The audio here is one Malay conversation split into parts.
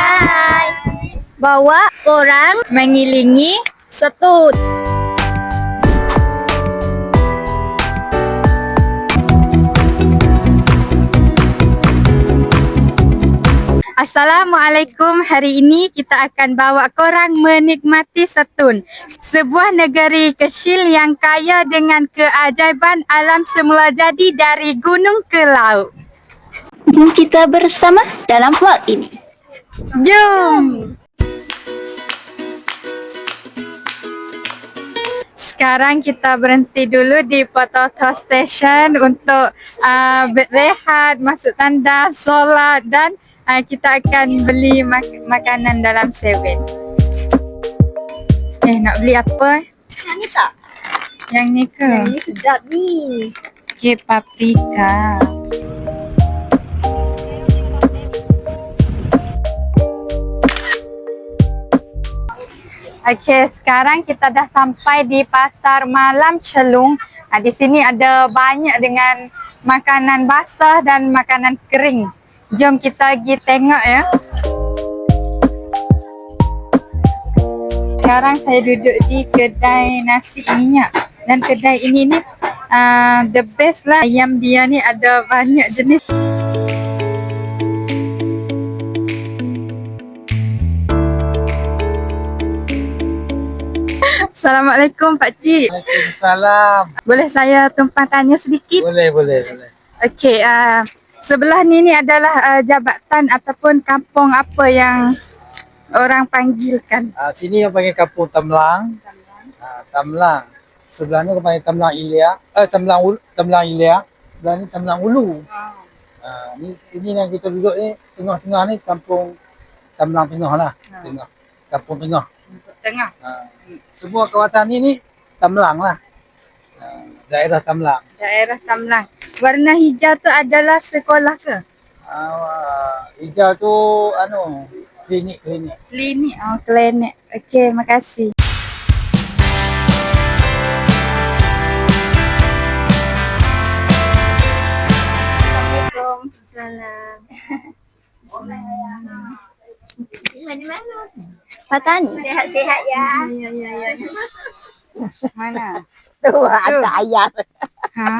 Hai. Bawa korang mengilingi setut. Assalamualaikum. Hari ini kita akan bawa korang menikmati Setun. Sebuah negeri kecil yang kaya dengan keajaiban alam semula jadi dari gunung ke laut. Kita bersama dalam vlog ini. Jom! Sekarang kita berhenti dulu di Pototo Station untuk uh, berehat, masuk tanda, solat dan uh, kita akan beli mak- makanan dalam Seven. Eh, nak beli apa? Yang ni tak? Yang ni ke? Ini sedap ni. Okay, paprika. Okey, sekarang kita dah sampai di Pasar Malam Celung. Ha, di sini ada banyak dengan makanan basah dan makanan kering. Jom kita pergi tengok ya. Sekarang saya duduk di kedai nasi minyak. Dan kedai ini ni uh, the best lah. Ayam dia ni ada banyak jenis. Assalamualaikum Pak Cik. Waalaikumsalam. Boleh saya tumpang tanya sedikit? Boleh, boleh, boleh. Okey, uh, sebelah ni ni adalah uh, jabatan ataupun kampung apa yang orang panggilkan? Ah, sini yang panggil kampung Tamlang. Ah, Tamlang. Sebelah ni orang panggil Tamlang Ilia. Eh, Tamlang Ulu, Tamlang Ilia. Sebelah ni Tamlang Ulu. Ah, ni ini yang kita duduk ni tengah-tengah ni kampung Tamlang Tengah lah. Tengah. Kampung Tengah. Tengah. Ah, semua kawasan ni ni Tamlang lah. Ah, daerah Tamlang. Daerah Tamlang. Warna hijau tu adalah sekolah ke? Ah, hijau tu anu klinik-klinik. Klinik. Oh, klinik. Okey, makasih. Assalamualaikum. Salam. Patan. Sehat-sehat ya. Mana? Tu ada ayam. Ha.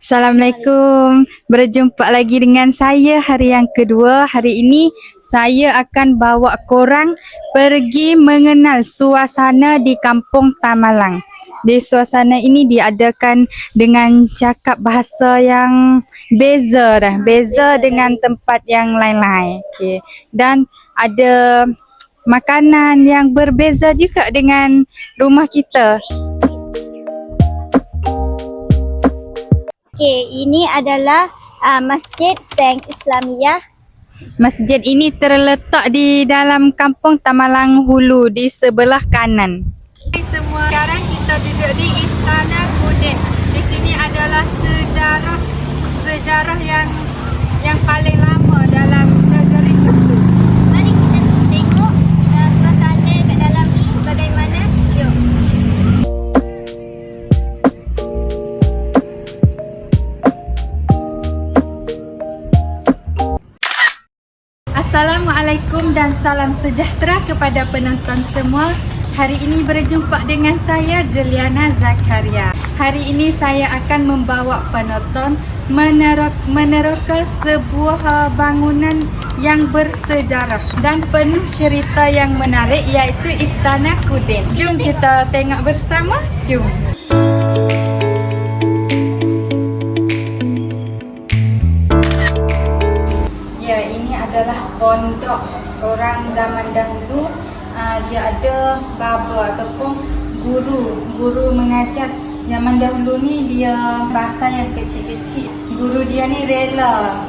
Assalamualaikum. Berjumpa lagi dengan saya hari yang kedua. Hari ini saya akan bawa korang pergi mengenal suasana di Kampung Tamalang. Di suasana ini diadakan dengan cakap bahasa yang beza dah. Beza dengan tempat yang lain-lain. Okay. Dan ada makanan yang berbeza juga dengan rumah kita. Okey, ini adalah uh, Masjid Seng Islamiyah. Masjid ini terletak di dalam kampung Tamalang Hulu di sebelah kanan. Semua sekarang kita duduk di Istana Kuden. Di sini adalah sejarah sejarah yang yang paling lama dalam negeri itu. Mari kita tengok uh, suasana kat dalam ni bagaimana. Jom. Assalamualaikum dan salam sejahtera kepada penonton semua. Hari ini berjumpa dengan saya Juliana Zakaria. Hari ini saya akan membawa penonton menerok, meneroka sebuah bangunan yang bersejarah dan penuh cerita yang menarik iaitu Istana Kudin. Jom kita tengok bersama. Jom. Ya, ini adalah pondok orang zaman dahulu. Uh, dia ada baba ataupun guru, guru mengajar. Zaman dahulu ni dia bahasa yang kecil-kecil. Guru dia ni rela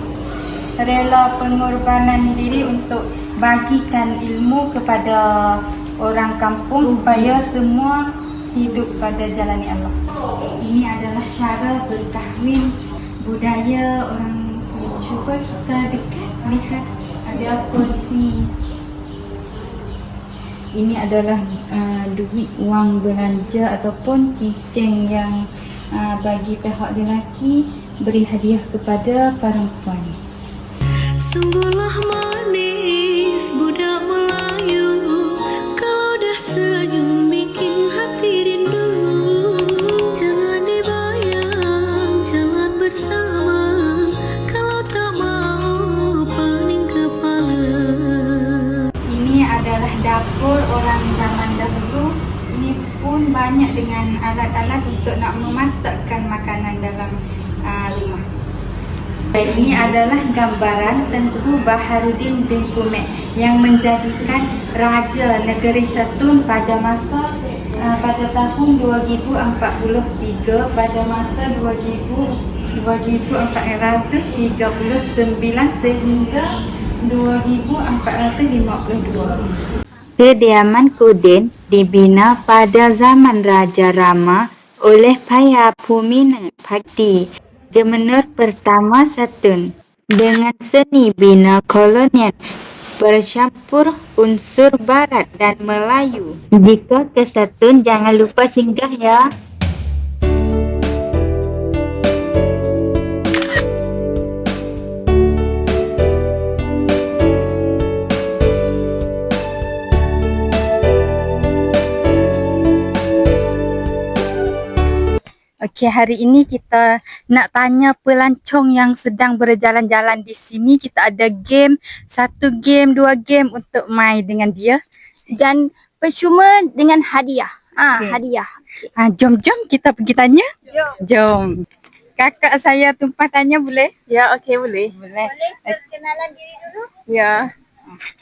rela pengorbanan diri untuk bagikan ilmu kepada orang kampung supaya semua hidup pada jalan Allah. Ini adalah cara berkahwin budaya orang Muslim. Cuba kita dekat lihat ada apa di sini. Ini adalah uh, duit wang belanja ataupun cicing yang uh, bagi pihak lelaki beri hadiah kepada perempuan. Sungguhlah manis adalah dapur orang zaman dahulu. Ini pun banyak dengan alat-alat untuk nak memasakkan makanan dalam uh, rumah. Dan ini adalah gambaran Tengku Baharudin bin Kumek yang menjadikan Raja Negeri Setun pada masa uh, pada tahun 2043 pada masa 2000 2439 sehingga 2452. Kediaman Kudin dibina pada zaman Raja Rama oleh Payapumina Bhakti, Gubernur pertama Satun. Dengan seni bina kolonial bercampur unsur Barat dan Melayu. Jika ke Satun, jangan lupa singgah ya. Okey, hari ini kita nak tanya pelancong yang sedang berjalan-jalan di sini. Kita ada game, satu game, dua game untuk main dengan dia. Dan percuma dengan hadiah. Ah, Okey. hadiah. Ha, jom, jom kita pergi tanya. Jom. Jom. Kakak saya tumpah tanya boleh? Ya, okey boleh. Boleh. Boleh perkenalan diri dulu? Ya.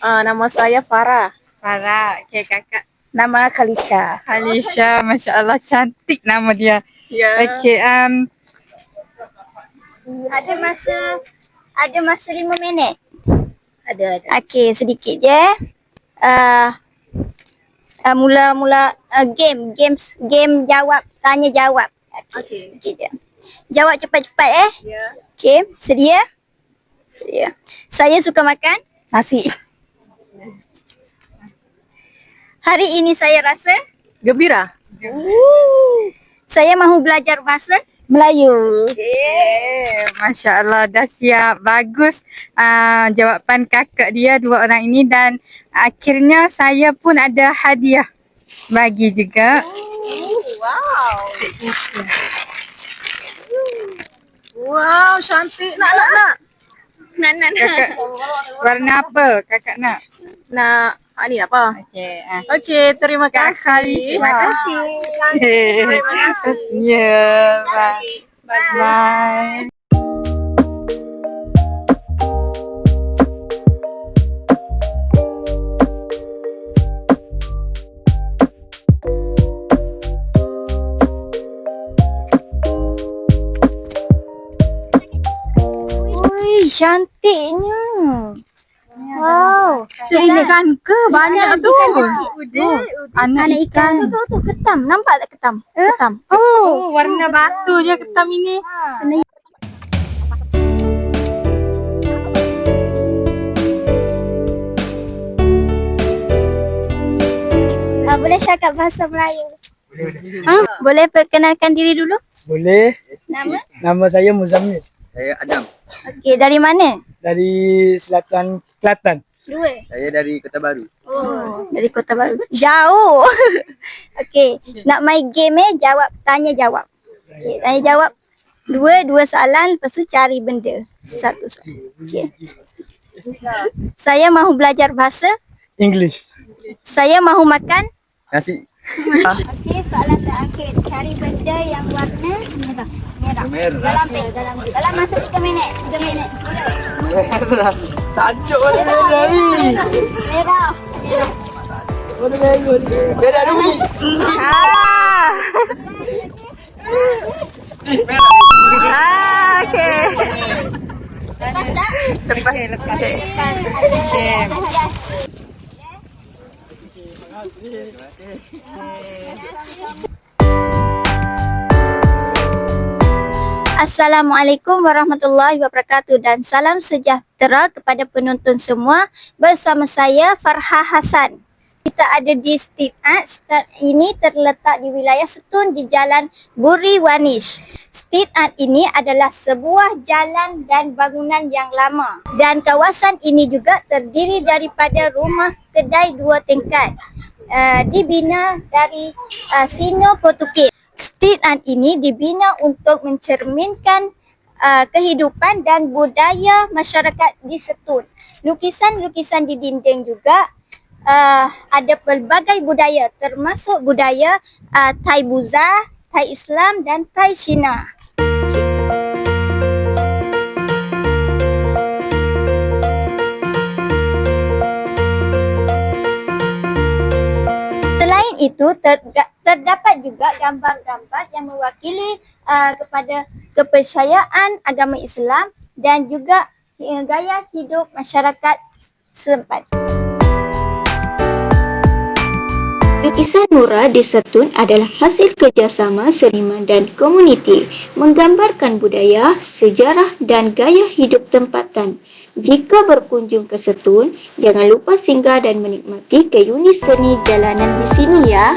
Uh, nama saya Farah. Farah. Okey, kakak. Nama Khalisha. Alisha, Masya Allah cantik nama dia. Ya. Okey, um, Ada masa ada masa lima minit. Ada ada. Okey, sedikit je. Uh, uh, mula-mula uh, game, games, game jawab, tanya jawab. Okey, sedikit je. Jawab cepat-cepat eh. Ya. Okey, sedia? Sedia. Saya suka makan Nasi. Hari ini saya rasa Gembira. Saya mahu belajar bahasa Melayu. Eh, Masya Allah dah siap. Bagus uh, jawapan kakak dia dua orang ini dan akhirnya saya pun ada hadiah bagi juga. Wow, cantik. Nak nak nak. Nak, nak, nak. Kakak warna apa kakak nak? Nak ah, ni apa? Okey. Uh. Okey, terima Kak kasih. Terima kasih. Ya, bye. Bye. Ui, cantiknya. Wow. Tu ikan ke banyak tu? Oh, anak ikan tu, tu, tu, ketam. Nampak tak ketam? Ketam. Oh, warna batu je ketam ini. Ah, boleh cakap bahasa Melayu? Ha? Boleh perkenalkan diri dulu? Boleh. Nama? Nama saya Muzammil Saya Adam. Okey, dari mana? dari Selatan Kelantan. Dua. Saya dari Kota Baru. Oh, dari Kota Baru. Jauh. Okey, nak main game eh, jawab, tanya jawab. Okey, tanya jawab. Dua, dua soalan, lepas tu cari benda. Satu soalan. Okey. Saya mahu belajar bahasa. English. Saya mahu makan. Nasi. Okey, soalan terakhir. Cari benda yang warna merah. Merah. Merah. Dalam masa tiga minit. Tiga minit. Tajuk boleh dari. Merah. Boleh dari. Merah dulu. Ah, okey. Lepas tak? Lepas lepas. Lepas. Okey. Assalamualaikum warahmatullahi wabarakatuh dan salam sejahtera kepada penonton semua bersama saya Farha Hasan. Kita ada di Street Art. Street ini terletak di wilayah Setun di Jalan Buri Wanish. Street Art ini adalah sebuah jalan dan bangunan yang lama. Dan kawasan ini juga terdiri daripada rumah kedai dua tingkat. Uh, dibina dari uh, Sino Portugis. Street art ini dibina untuk mencerminkan uh, kehidupan dan budaya masyarakat di Setun. Lukisan-lukisan di dinding juga uh, ada pelbagai budaya termasuk budaya uh, Thai Buza, Thai Islam dan Thai Cina. Selain itu terga- terdapat juga gambar-gambar yang mewakili uh, kepada kepercayaan agama Islam dan juga uh, gaya hidup masyarakat setempat. Lukisan murah di Setun adalah hasil kerjasama seniman dan komuniti menggambarkan budaya, sejarah dan gaya hidup tempatan. Jika berkunjung ke Setun, jangan lupa singgah dan menikmati ke unit seni jalanan di sini ya.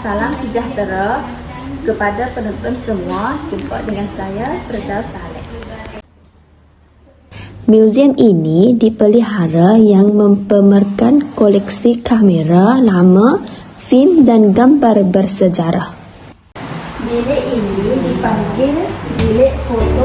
Salam sejahtera kepada penonton semua. Jumpa dengan saya, Firdaus Saleh. Museum ini dipelihara yang mempemerkan koleksi kamera lama, film dan gambar bersejarah. Bilik ini dipanggil bilik foto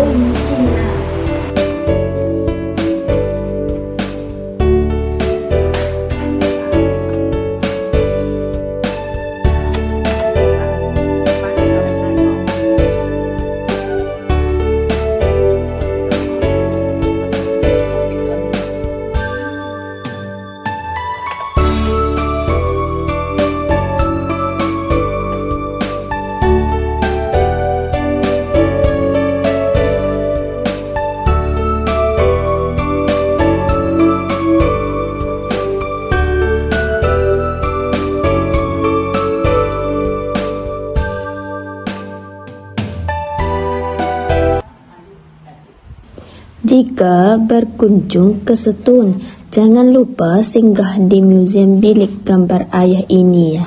Jika berkunjung ke Setun, jangan lupa singgah di Museum Bilik Gambar Ayah ini ya.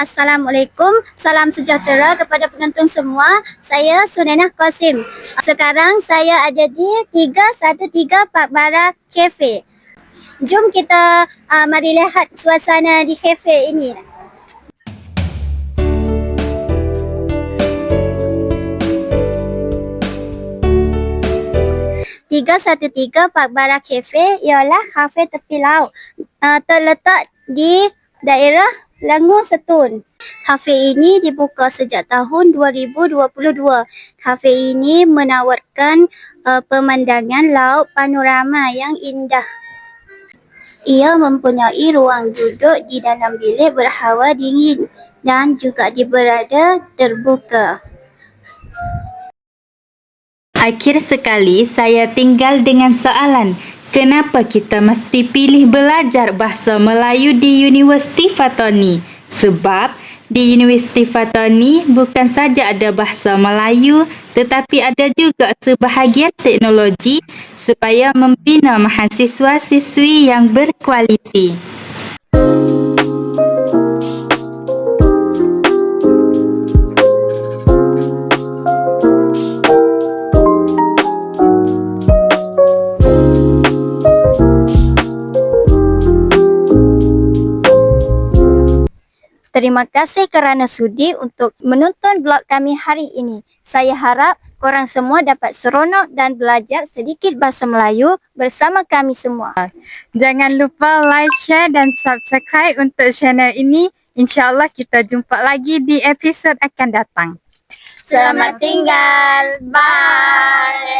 Assalamualaikum, salam sejahtera kepada penonton semua. Saya Sunenah Qasim. Sekarang saya ada di 313 Pak Bara Cafe. Jom kita uh, mari lihat suasana di cafe ini. Tiga satu tiga Pak Bara Cafe ialah kafe tepi laut uh, terletak di daerah Langur Setun. Kafe ini dibuka sejak tahun 2022. Kafe ini menawarkan uh, pemandangan laut panorama yang indah. Ia mempunyai ruang duduk di dalam bilik berhawa dingin dan juga di berada terbuka. Akhir sekali saya tinggal dengan soalan. Kenapa kita mesti pilih belajar bahasa Melayu di Universiti Fatoni? Sebab di Universiti Fatoni bukan saja ada bahasa Melayu tetapi ada juga sebahagian teknologi supaya membina mahasiswa-siswi yang berkualiti. Terima kasih kerana sudi untuk menonton blog kami hari ini. Saya harap korang semua dapat seronok dan belajar sedikit bahasa Melayu bersama kami semua. Jangan lupa like, share dan subscribe untuk channel ini. InsyaAllah kita jumpa lagi di episod akan datang. Selamat tinggal. Bye.